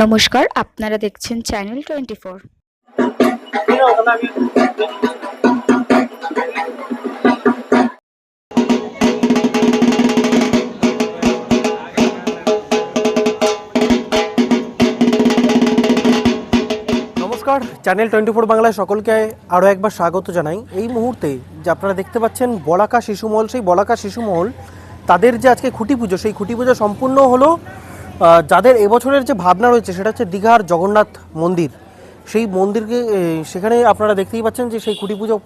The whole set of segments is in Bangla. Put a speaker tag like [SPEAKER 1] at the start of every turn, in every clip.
[SPEAKER 1] নমস্কার, আপনারা দেখছেন চ্যানেল টোয়েন্টি ফোর
[SPEAKER 2] নমস্কার চ্যানেল টোয়েন্টি ফোর বাংলায় সকলকে আরও একবার স্বাগত জানাই। এই মুহূর্তে যে আপনারা দেখতে পাচ্ছেন বলাকা শিশুমহল সেই বলাকা শিশুমহল তাদের যে আজকে খুঁটি পুজো, সেই খুঁটি পুজো সম্পূর্ণ হলো যাদের এবছরের যে ভাবনা রয়েছে সেটা হচ্ছে দীঘার জগন্নাথ মন্দির। সেই মন্দিরকে সেখানে আপনারা দেখতেই পাচ্ছেন যে সেই কুটি পুজো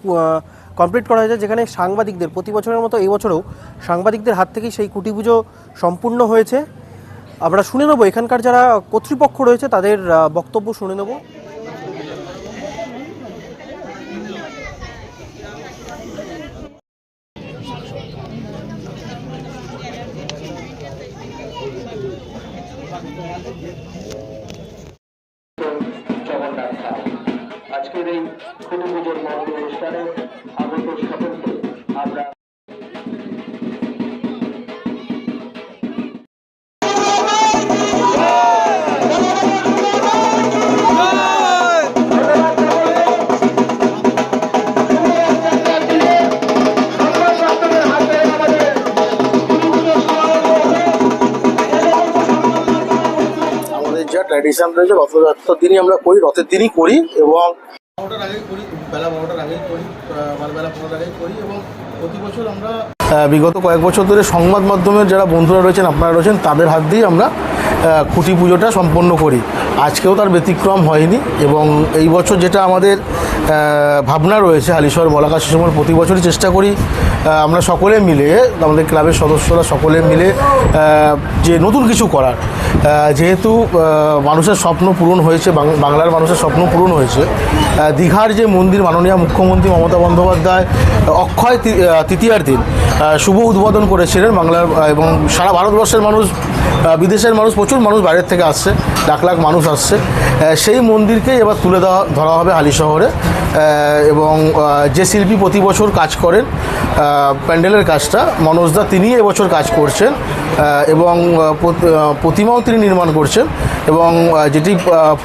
[SPEAKER 2] কমপ্লিট করা হয়েছে, যেখানে সাংবাদিকদের, প্রতি বছরের মতো এবছরেও সাংবাদিকদের হাত থেকেই সেই কুটি পুজো সম্পূর্ণ হয়েছে। আমরা শুনে নেব, এখানকার যারা কর্তৃপক্ষ রয়েছে তাদের বক্তব্য শুনে নেব।
[SPEAKER 3] এই খুঁটি পুজোর মহতি অনুষ্ঠানে আগত সকলকে আমরা
[SPEAKER 4] ট্র্যাডিশন রয়েছে রথযাত্রার দিনই আমরা করি, রথের দিনই করি এবং
[SPEAKER 5] আমরা বিগত কয়েক বছর ধরে সংবাদ মাধ্যমের যারা বন্ধুরা রয়েছেন, আপনারা রয়েছেন, তাদের হাত দিয়ে আমরা খুঁটি পুজোটা সম্পন্ন করি। আজকেও তার ব্যতিক্রম হয়নি এবং এই বছর যেটা আমাদের ভাবনা রয়েছে, হালিশহর বলাকা শিশুমল প্রতি বছরই চেষ্টা করি আমরা সকলে মিলে, আমাদের ক্লাবের সদস্যরা সকলে মিলে যে নতুন কিছু করার। যেহেতু মানুষের স্বপ্ন পূরণ হয়েছে বাংলার মানুষের স্বপ্ন পূরণ হয়েছে দীঘার যে মন্দির মাননীয় মুখ্যমন্ত্রী মমতা বন্দ্যোপাধ্যায় অক্ষয় তৃতীয়ার দিন শুভ উদ্বোধন করেছিলেন বাংলার এবং সারা ভারতবর্ষের মানুষ বিদেশের মানুষ প্রচুর মানুষ বাইরের থেকে আসছে, লাখ লাখ মানুষ আসছে। সেই মন্দিরকে এবার তুলে দেওয়া, ধরা হবে হালি শহরে। এবং যে শিল্পী প্রতি বছর কাজ করেন প্যান্ডেলের কাজটা মনোজদা তিনি এবছর কাজ করছেন। এবং প্রতিমাও তিনি নির্মাণ করছেন এবং যেটি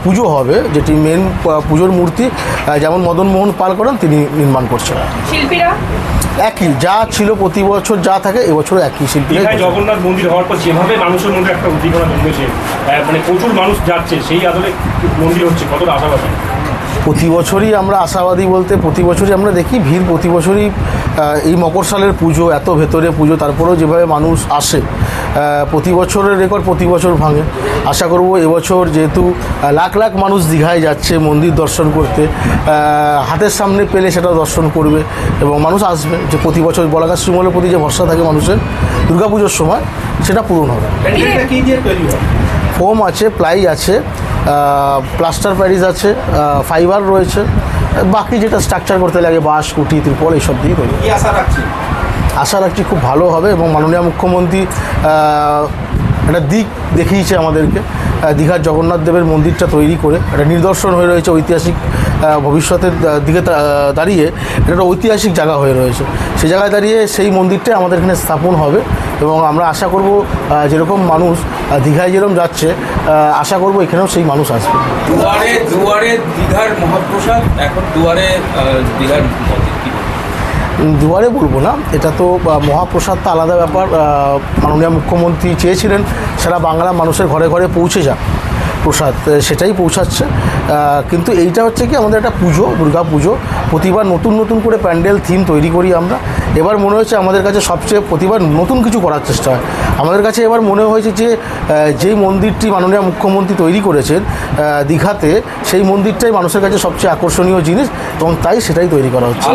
[SPEAKER 5] পুজো হবে যেটি মেন পুজোর মূর্তি যেমন মদন মোহন পাল করেন তিনি নির্মাণ করছেন।
[SPEAKER 6] শিল্পীরা?
[SPEAKER 4] একই যা ছিল প্রতি বছর যা থাকে এবছর একই শিল্পী
[SPEAKER 7] জগন্নাথ মন্দির হওয়ার পর যেভাবে মানুষের মধ্যে একটা উদ্দীপনা জন্মেছে মানে প্রচুর মানুষ যাচ্ছে সেই আদলে মন্দির হচ্ছে কতটা আশাবাদী?
[SPEAKER 4] প্রতি বছরই আমরা আশাবাদী বলতে প্রতি বছরই আমরা দেখি ভিড় প্রতি বছরই এই মকর সালের পুজো এত ভেতরে পুজো তারপরেও যেভাবে মানুষ আসে প্রতি বছরের রেকর্ড প্রতি বছর ভাঙে। আশা করব এবছর যেহেতু লাখ লাখ মানুষ দীঘায় যাচ্ছে মন্দির দর্শন করতে হাতের সামনে পেলে সেটা দর্শন করবে এবং মানুষ আসবে। যে প্রতি বছর বলাকাশ শ্রীমলের প্রতি যে ভরসা থাকে মানুষের দুর্গাপুজোর সময় সেটা পূরণ হবে। ফোম আছে প্লাই আছে প্লাস্টার প্যারিস আছে ফাইবার রয়েছে বাকি যেটা স্ট্রাকচার করতে লাগে বাঁশ কুটি ত্রিপল এইসব দিয়ে তৈরি।
[SPEAKER 7] আশা রাখছি
[SPEAKER 4] আশা রাখছি খুব ভালো হবে এবং মাননীয় মুখ্যমন্ত্রী একটা দিক দেখিয়েছে আমাদেরকে। দীঘার জগন্নাথ দেবের মন্দিরটা তৈরি করে, একটা নিদর্শন হয়ে রয়েছে ঐতিহাসিক ভবিষ্যতের দিকে দাঁড়িয়ে, এটা একটা ঐতিহাসিক জায়গা হয়ে রয়েছে। সেই জায়গায় দাঁড়িয়ে সেই মন্দিরটাই আমাদের এখানে স্থাপন হবে এবং আমরা আশা করব যেরকম মানুষ দীঘায় যেরকম যাচ্ছে আশা করব এখানেও সেই মানুষ আসবে।
[SPEAKER 8] দুয়ারে দুয়ারে দীঘার মহাপ্রসাদ, এখন দুয়ারে দীঘার মন্দির কি বলব?
[SPEAKER 4] উম, দুয়ারে বলব না, এটা তো মহাপ্রসাদ তো আলাদা ব্যাপার মাননীয় মুখ্যমন্ত্রী চেয়েছিলেন, সারা বাংলা মানুষের ঘরে ঘরে পৌঁছে যাক। প্রসাদ সেটাই পৌঁছাচ্ছে। কিন্তু এইটা হচ্ছে কি আমাদের একটা পুজো দুর্গা পুজো। প্রতিবার নতুন নতুন করে প্যান্ডেল থিম তৈরি করি আমরা। এবার মনে হয়েছে আমাদের কাছে সবচেয়ে প্রতিবার নতুন কিছু করার চেষ্টা হয়। আমাদের কাছে এবার মনে হয়েছে যে যেই মন্দিরটি মাননীয় মুখ্যমন্ত্রী তৈরি করেছেন দীঘাতে সেই মন্দিরটাই মানুষের কাছে সবচেয়ে আকর্ষণীয় জিনিস এবং তাই সেটাই তৈরি করা হচ্ছে।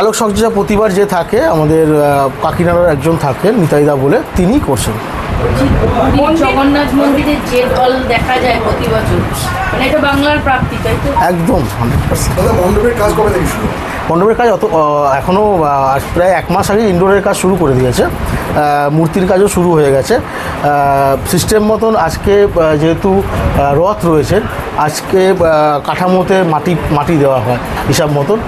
[SPEAKER 4] আলোকসজ্জা প্রতিবার যে থাকে আমাদের আহ, কাকিনাড়ার একজন থাকেন নিতাইদা বলে তিনিই করছেন।
[SPEAKER 6] জগন্নাথ মন্দিরে যে দল দেখা যায় প্রতি বছর। মানে এটা বাংলার প্রাপ্তি তাই তো?
[SPEAKER 4] একদম
[SPEAKER 5] মণ্ডপের কাজ কবে থেকে শুরু?
[SPEAKER 4] মণ্ডপের কাজ অত এখনও প্রায় এক মাস আগে ইনডোরের কাজ শুরু করে দিয়েছে। মূর্তির কাজও শুরু হয়ে গেছে। সিস্টেম মতন আজকে যেহেতু রথ রয়েছে, আজকে কাঠামোতে মাটি মাটি দেওয়া হয়, হিসাব মতন।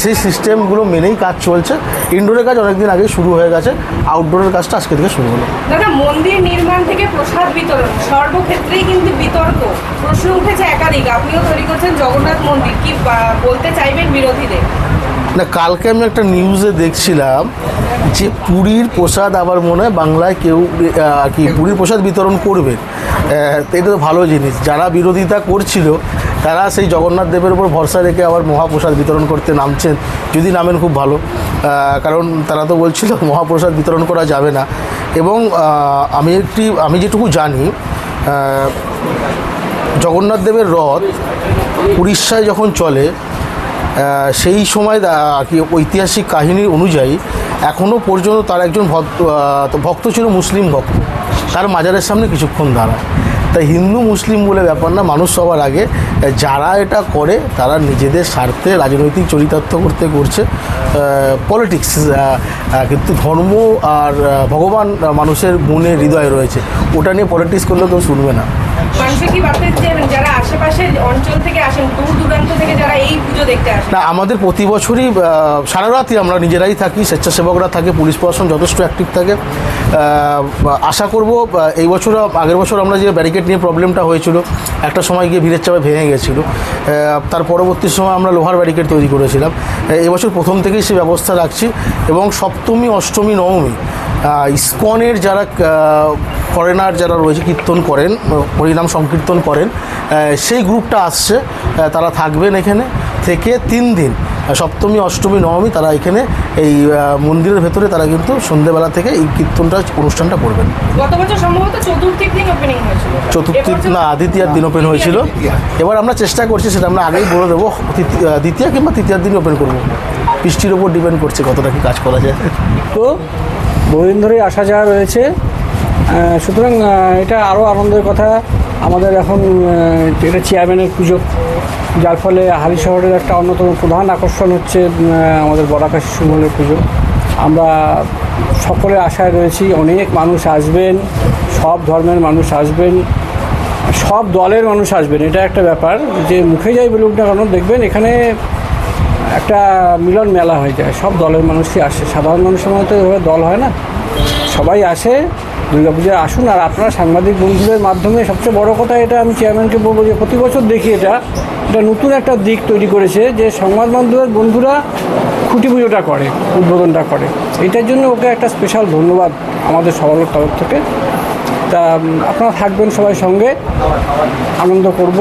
[SPEAKER 4] সেই সিস্টেমগুলো মেনেই কাজ চলছে। ইনডোরের কাজ অনেকদিন আগে শুরু হয়ে গেছে। আউটডোরের কাজটা আজকে থেকে শুরু হলো।
[SPEAKER 9] দাদা, মন্দির নির্মাণ থেকে প্রসাদ বিতরণ, সর্বক্ষেত্রেই কিন্তু বিতর্ক। প্রশ্ন উঠেছে একাধিক। আপনিও তৈরি করছেন জগন্নাথ মন্দির। কি বলতে চাইবেন বিরোধীদের?
[SPEAKER 4] না কালকে আমি একটা নিউজে দেখছিলাম যে পুরীর প্রসাদ আবার মনে হয় বাংলায় কেউ আহ, কি পুরীর প্রসাদ বিতরণ করবে। আহ, এটা তো ভালো জিনিস। যারা বিরোধিতা করছিল তারা সেই জগন্নাথ দেবের উপর ভরসা রেখে আবার মহাপ্রসাদ বিতরণ করতে নামছেন। যদি নামেন খুব ভালো। কারণ তারা তো বলছিল মহাপ্রসাদ বিতরণ করা যাবে না। এবং আমি একটি আমি যেটুকু জানি জগন্নাথ দেবের রথ উড়িষ্যায় যখন চলে সেই সময় দা- কি, ঐতিহাসিক কাহিনী অনুযায়ী এখনও পর্যন্ত তার একজন ভক্ত ভক্ত ছিল মুসলিম ভক্ত। তার মাজারের সামনে কিছুক্ষণ দাঁড়ায়। তাই হিন্দু মুসলিম বলে ব্যাপার না, মানুষ সবার আগে, যারা এটা করে, তারা নিজেদের স্বার্থে রাজনৈতিক চরিতার্থ করতে করছে পলিটিক্স কিন্তু ধর্ম আর ভগবান মানুষের মনে হৃদয়ে রয়েছে। ওটা নিয়ে পলিটিক্স করলে কেউ শুনবে না। না আমাদের প্রতি বছরই সারা রাতই আমরা নিজেরাই থাকি স্বেচ্ছাসেবকরা থাকে পুলিশ প্রশাসন যথেষ্ট অ্যাক্টিভ থাকে। আশা করব এই বছর আগের বছর আমরা যে ব্যারিকেড নিয়ে প্রবলেমটা হয়েছিল একটা সময় গিয়ে ভিড়ের চাপে ভেঙে গেছিল। তার পরবর্তী সময় আমরা লোহার ব্যারিকেড তৈরি করেছিলাম। এবছর প্রথম থেকেই সে ব্যবস্থা রাখছি এবং সপ্তমী অষ্টমী নবমী ইস্কনের যারা ফরেনার যারা রয়েছে কীর্তন করেন আহ, হরিনাম সংকীর্তন করেন। সেই গ্রুপটা আসছে। তারা থাকবেন এখানে থেকে তিন দিন। সপ্তমী অষ্টমী নবমী তারা এখানে এই মন্দিরের ভেতরে তারা কিন্তু সন্ধেবেলা থেকে এই কীর্তনটা অনুষ্ঠানটা করবেন।
[SPEAKER 9] গত বছর সম্ভবত চতুর্থীর দিন ওপেনিং হয়েছিল।
[SPEAKER 4] চতুর্থী না দ্বিতীয়ার দিন ওপেন হয়েছিল। এবার আমরা চেষ্টা করছি সেটা আমরা আগেই বলে দেবো তৃতীয়- দ্বিতীয় কিংবা তৃতীয়ার দিন ওপেন করব। বৃষ্টির ওপর ডিপেন্ড করছে কতটা কি কাজ করা যায়।
[SPEAKER 10] তো বহুদিন ধরেই আসা যাওয়া রয়েছে। সুতরাং এটা আরও আনন্দের কথা। আমাদের এখন এটা চেয়ারম্যানের পুজো। যার ফলে হালি শহরের একটা অন্যতম প্রধান আকর্ষণ হচ্ছে আমাদের বরাকা শিশুমহলের পুজো। আমরা সকলে আশায় রয়েছি, অনেক মানুষ আসবেন, সব ধর্মের মানুষ আসবেন, সব দলের মানুষ আসবেন, এটা একটা ব্যাপার। যে মুখে যাই বলুক না কেন, দেখবেন এখানে একটা মিলন মেলা হয়ে যায়। সব দলের মানুষই আসে। সাধারণ মানুষের মধ্যে এভাবে দল হয় না। সবাই আসে দুর্গাপূজায় আসুন আর আপনারা সাংবাদিক বন্ধুদের মাধ্যমে সবচেয়ে বড় কথা এটা আমি চেয়ারম্যানকে বলব যে প্রতি বছর দেখি এটা এটা নতুন একটা দিক তৈরি করেছে যে সংবাদ মাধ্যমের বন্ধুরা খুঁটি পুজোটা করে, উদ্বোধনটা করে। এটার জন্য ওকে একটা স্পেশাল ধন্যবাদ আমাদের সবার তরফ থেকে। তা আপনারা থাকবেন সবাই সঙ্গে, আনন্দ করব।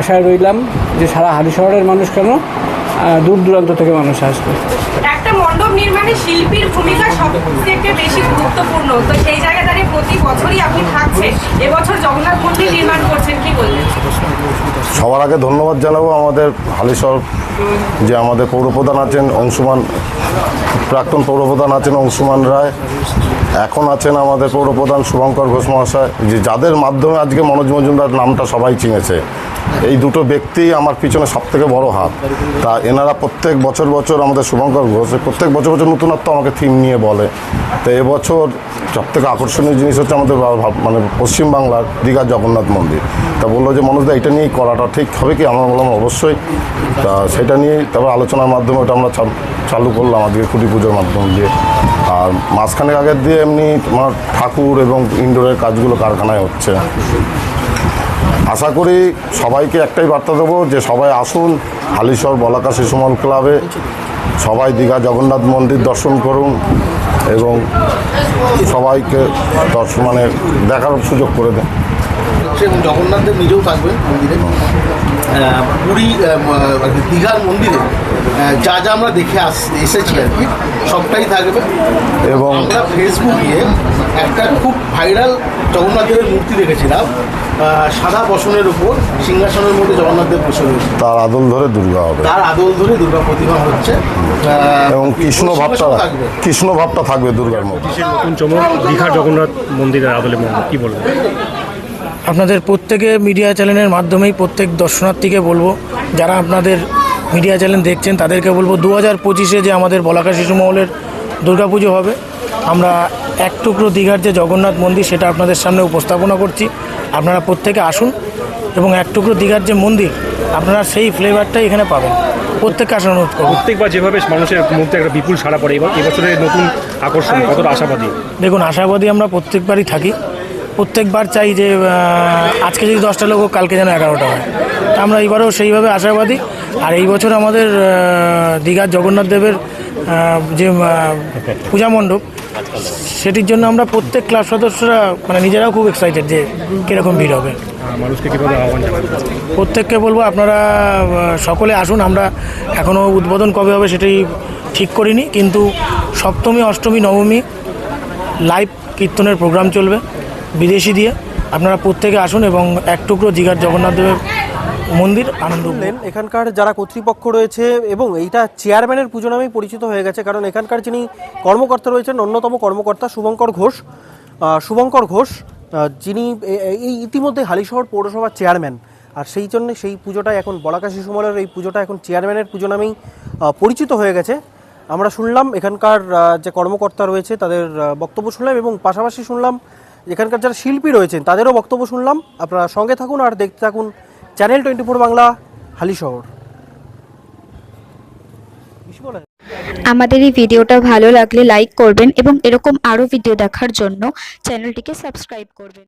[SPEAKER 10] আশায় রইলাম যে সারা হালি শহরের মানুষ কেন দূর দূরান্ত থেকে মানুষ আসবে।
[SPEAKER 9] একটা মণ্ডপ নির্মাণে শিল্পীর ভূমিকা সব থেকে বেশি গুরুত্বপূর্ণ। তো সেই জায়গায় দাঁড়িয়ে প্রতি বছরই আপনি থাকছেন। এবছর জগন্নাথ মন্দির নির্মাণ করছেন, কি বলবেন?
[SPEAKER 11] সবার আগে ধন্যবাদ জানাব আমাদের হালিশহর, যে আমাদের পৌরপ্রধান আছেন অংশুমান, প্রাক্তন পৌরপ্রধান আছেন অংশুমান রায়। এখন আছেন আমাদের পৌরপ্রধান শুভঙ্কর ঘোষ মহাশয়, যে যাদের মাধ্যমে আজকে মনোজ মজুমদার নামটা সবাই চিনেছে। এই দুটো ব্যক্তি আমার পিছনে সব থেকে বড় হাত। তা এনারা প্রত্যেক বছর বছর আমাদের শুভঙ্কর ঘোষ প্রত্যেক বছর বছর নতুনত্ব আমাকে থিম নিয়ে বলে। তো এবছর সব থেকে আকর্ষণীয় জিনিস হচ্ছে আমাদের মানে পশ্চিমবাংলার দীঘার জগন্নাথ মন্দির। তা বলল যে মনোজদা এটা নিয়েই করাটা ঠিক হবে কি? আমরা বললাম, অবশ্যই। তা সেটা নিয়েই তারপর আলোচনার মাধ্যমে ওটা আমরা চালু করলাম আজকে খুঁটি পুজোর মাধ্যম দিয়ে। আর মাঝখানে আগের দিয়ে এমনি তোমার ঠাকুর এবং ইনডোরের কাজগুলো কারখানায় হচ্ছে। আশা করি সবাইকে একটাই বার্তা দেবো যে সবাই আসুন হালিশহর বলাকা শিশুমল ক্লাবে। সবাই দীঘা জগন্নাথ মন্দির দর্শন করুন এবং সবাইকে দর্শন মানে দেখার সুযোগ করে দেন।
[SPEAKER 4] এবং জগন্নাথ দেব নিজেও থাকবেন মন্দিরে। পুরী আহ, ম- আর কি দীঘার মন্দিরে যা যা আমরা দেখে আস এসেছি আর কি সবটাই থাকবে।
[SPEAKER 11] এবং
[SPEAKER 4] আমরা ফেসবুকে একটা খুব ভাইরাল জগন্নাথ দেবের মূর্তি দেখেছিলাম। সাদা বসনের উপর সিংহাসনের মধ্যে জগন্নাথ দেব বসে রয়েছে।
[SPEAKER 11] তার আদল ধরে দুর্গা হবে।
[SPEAKER 4] তার আদল ধরে দুর্গা প্রতিমা হচ্ছে।
[SPEAKER 11] এবং কৃষ্ণ ভাবটা
[SPEAKER 4] থাকবে।
[SPEAKER 11] কৃষ্ণ ভাবটা থাকবে দুর্গার মধ্যে।
[SPEAKER 7] নতুন চমক? দীঘার জগন্নাথ মন্দিরের আদলে মন্দির কি বলবেন?
[SPEAKER 10] আপনাদের প্রত্যেকে মিডিয়া চ্যানেলের মাধ্যমেই প্রত্যেক দর্শনার্থীকে বলব যারা আপনাদের মিডিয়া চ্যানেল দেখছেন তাদেরকে বলব দু হাজার পঁচিশে যে আমাদের বলাকা শিশু মহলের দুর্গাপুজো হবে আমরা
[SPEAKER 12] এক টুকরো দীঘার যে জগন্নাথ মন্দির সেটা আপনাদের সামনে উপস্থাপনা করছি। আপনারা প্রত্যেকে আসুন এবং এক টুকরো দীঘার যে মন্দির আপনারা সেই ফ্লেভারটাই এখানে পাবেন। প্রত্যেককে আসার অনুরোধ করব।
[SPEAKER 7] প্রত্যেকবার যেভাবে মানুষের মধ্যে একটা বিপুল সাড়া পড়ে এবার এবছরের নতুন আকর্ষণ কতটা আশাবাদী?
[SPEAKER 12] দেখুন আশাবাদী আমরা প্রত্যেকবারই থাকি। প্রত্যেকবার চাই যে আজকে যদি দশটা লোক কালকে যেন এগারোটা হয়। তা আমরা এইবারেও সেইভাবে আশাবাদী। আর এই বছর আমাদের দীঘার জগন্নাথ দেবের যে পূজা মণ্ডপ সেটির জন্য আমরা প্রত্যেক ক্লাব সদস্যরা মানে নিজেরাও খুব এক্সাইটেড যে কীরকম ভিড় হবে।
[SPEAKER 7] মানুষকে কীভাবে আহ্বান
[SPEAKER 12] প্রত্যেককে বলব আপনারা সকলে আসুন আমরা এখনও উদ্বোধন কবে হবে সেটাই ঠিক করিনি কিন্তু সপ্তমী অষ্টমী নবমী লাইভ কীর্তনের প্রোগ্রাম চলবে বিদেশি দিয়ে। আপনারা প্রত্যেকে আসুন এবং এক টুকরো দীঘার জগন্নাথ দেবের মন্দির আনন্দ
[SPEAKER 2] এখানকার যারা কর্তৃপক্ষ রয়েছে এবং এইটা চেয়ারম্যানের পুজো নামেই পরিচিত হয়ে গেছে কারণ এখানকার যিনি কর্মকর্তা রয়েছেন অন্যতম কর্মকর্তা শুভঙ্কর ঘোষ শুভঙ্কর ঘোষ যিনি এই ইতিমধ্যে হালিশহর পৌরসভার চেয়ারম্যান আর সেই জন্য সেই পুজোটা এখন বলাকা শিশুমলের এই পুজোটা এখন চেয়ারম্যানের পুজো নামেই পরিচিত হয়ে গেছে। আমরা শুনলাম এখানকার যে কর্মকর্তা রয়েছে তাদের বক্তব্য শুনলাম এবং পাশাপাশি শুনলাম এখানকার যারা শিল্পী রয়েছেন তাদেরও বক্তব্য শুনলাম। আপনারা সঙ্গে থাকুন আর দেখতে থাকুন channel twenty four Bangla Halisahar
[SPEAKER 1] আমাদের এই ভিডিওটা ভালো লাগলে লাইক করবেন এবং এরকম আরও ভিডিও দেখার জন্য চ্যানেলটিকে সাবস্ক্রাইব করবেন।